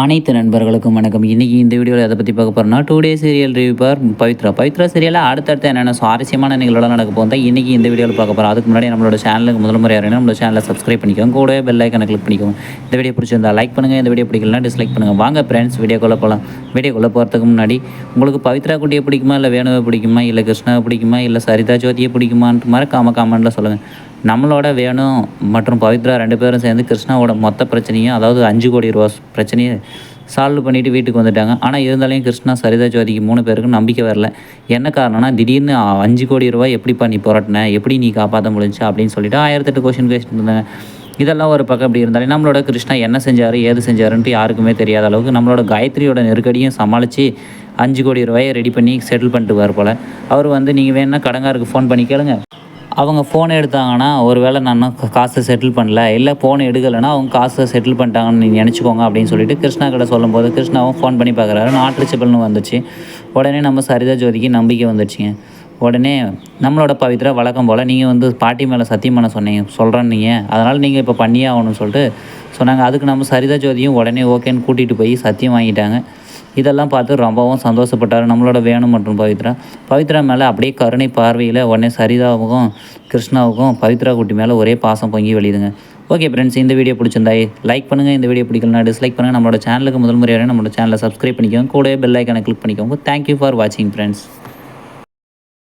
அனைத்து நண்பர்களுக்கும் வணக்கம். இன்றைக்கி இந்த வீடியோவில் எதை பற்றி பார்க்க போகிறோம்னா today serial review for Pavithra. Pavithra சீரியலில் அடுத்தடுத்து என்னென்ன சுவாரஸ்யமான நிகழ்வுலாம் நடக்க போகுது இன்றைக்கி இந்த வீடியோவில் பார்க்க போகிறோம் அதுக்கு முன்னாடி நம்மளோட சேனலுக்கு முதல் முறை யாரும் நம்மளோட சேனலை சப்ஸ்கிரைப் பண்ணிக்கோங்க. கூட பெல் ஐக்கனை கிளிக் பண்ணிக்கோங்க. இந்த வீடியோ பிடிச்சிருந்தா லைக் பண்ணுங்கள் இந்த வீடியோ பிடிக்கலனா டிஸ்லைக் பண்ணுங்கள் வாங்க ஃப்ரெண்ட்ஸ் வீடியோக்குள்ளே போகலாம் வீடியோக்குள்ளே போகிறதுக்கு முன்னாடி உங்களுக்கு பவித்ரா குட்டியை பிடிக்குமா? இல்லை வேணுவை பிடிக்குமா? இல்லை கிருஷ்ணாவை பிடிக்குமா? இல்லை சரிதா ஜோதியை பிடிக்குமான்ட்டு காம காமெண்ட்டில் சொல்லுங்கள் நம்மளோட வேணு மற்றும் பவித்ரா ரெண்டு பேரும் சேர்ந்து கிருஷ்ணாவோட மொத்த பிரச்சனையும் அதாவது அஞ்சு கோடி ரூபா பிரச்சனையை சால்வ் பண்ணிவிட்டு வீட்டுக்கு வந்துட்டாங்க. ஆனால் இருந்தாலும் கிருஷ்ணா சரிதா ஜோதிக்கு மூணு பேருக்கும் நம்பிக்கை வரல. என்ன காரணம்னா திடீர்னு அஞ்சு கோடி ரூபாய் எப்படிப்பா நீ புரட்டின? எப்படி நீ காப்பாற்ற முடிஞ்சு அப்படின்னு சொல்லிட்டு ஆயிரத்தெட்டு கொஷின் கேட்டு இருந்தாங்க. இதெல்லாம் ஒரு பக்கம் இப்படி இருந்தாலே நம்மளோட கிருஷ்ணா என்ன செஞ்சார் ஏது செஞ்சாருன்ட்டு யாருக்குமே தெரியாத அளவுக்கு நம்மளோட காயத்ரியோட நெருக்கடியும் சமாளித்து அஞ்சு கோடி ரூபாயை ரெடி பண்ணி செட்டில் பண்ணிட்டு வர போல். அவர் வந்து நீங்கள் வேணால் கடங்காருக்கு ஃபோன் பண்ணி கேளுங்க. அவங்க ஃபோனை எடுத்தாங்கன்னா ஒரு வேளை நான் காசை செட்டில் பண்ணல இல்லை ஃபோனை எடுக்கலைன்னா அவங்க காசை செட்டில் பண்ணிட்டாங்கன்னு நீங்கள் நினச்சிக்கோங்க அப்படின்னு சொல்லிட்டு கிருஷ்ணா கிட்ட சொல்லும்போது கிருஷ்ணாவும் ஃபோன் பண்ணி பார்க்குறாரு. நாட் ரிச்சபிள்னு வந்துச்சு. உடனே நம்ம சரிதா ஜோதிக்கு நம்பிக்கை வந்துச்சுங்க. உடனே நம்மளோட பவித்ரா வழக்கம் போல் நீங்கள் வந்து பாட்டி மேலே சத்தியம் பண்ண சொன்னீங்க சொல்கிறேன் நீங்கள் அதனால் நீங்கள் இப்போ பண்ணியே ஆகணும்னு சொல்லிட்டு சொன்னாங்க. அதுக்கு நம்ம சரிதா ஜோதியும் உடனே ஓகேன்னு கூட்டிகிட்டு போய் சத்தியம் வாங்கிட்டாங்க. இதெல்லாம் பார்த்து ரொம்பவும் சந்தோஷப்பட்டார். நம்மளோட வேணும் மற்றும் பவித்ரா. பவித்ரா மேலே அப்படியே கருணை பார்வையில் உடனே சரிதாவுக்கும் கிருஷ்ணாவுக்கும் பவித்ரா குட்டி மேலே ஒரே பாசம் பொங்கி வெளியுதுங்க. ஓகே ஃப்ரெண்ட்ஸ் இந்த வீடியோ பிடிச்சிருந்தா லைக் பண்ணுங்கள் இந்த வீடியோ பிடிக்கலனா டிஸ்லைக் பண்ணுங்கள் நம்மளோட சேனலுக்கு முதல் முறையாக நம்மளோட சேனலை சப்ஸ்கிரைப் பண்ணிக்கோங்க. கூட பெல் ஐக்கனை கிளிக் பண்ணிக்கோங்க. தேங்க்யூ ஃபார் வாட்சிங் ஃப்ரெண்ட்ஸ்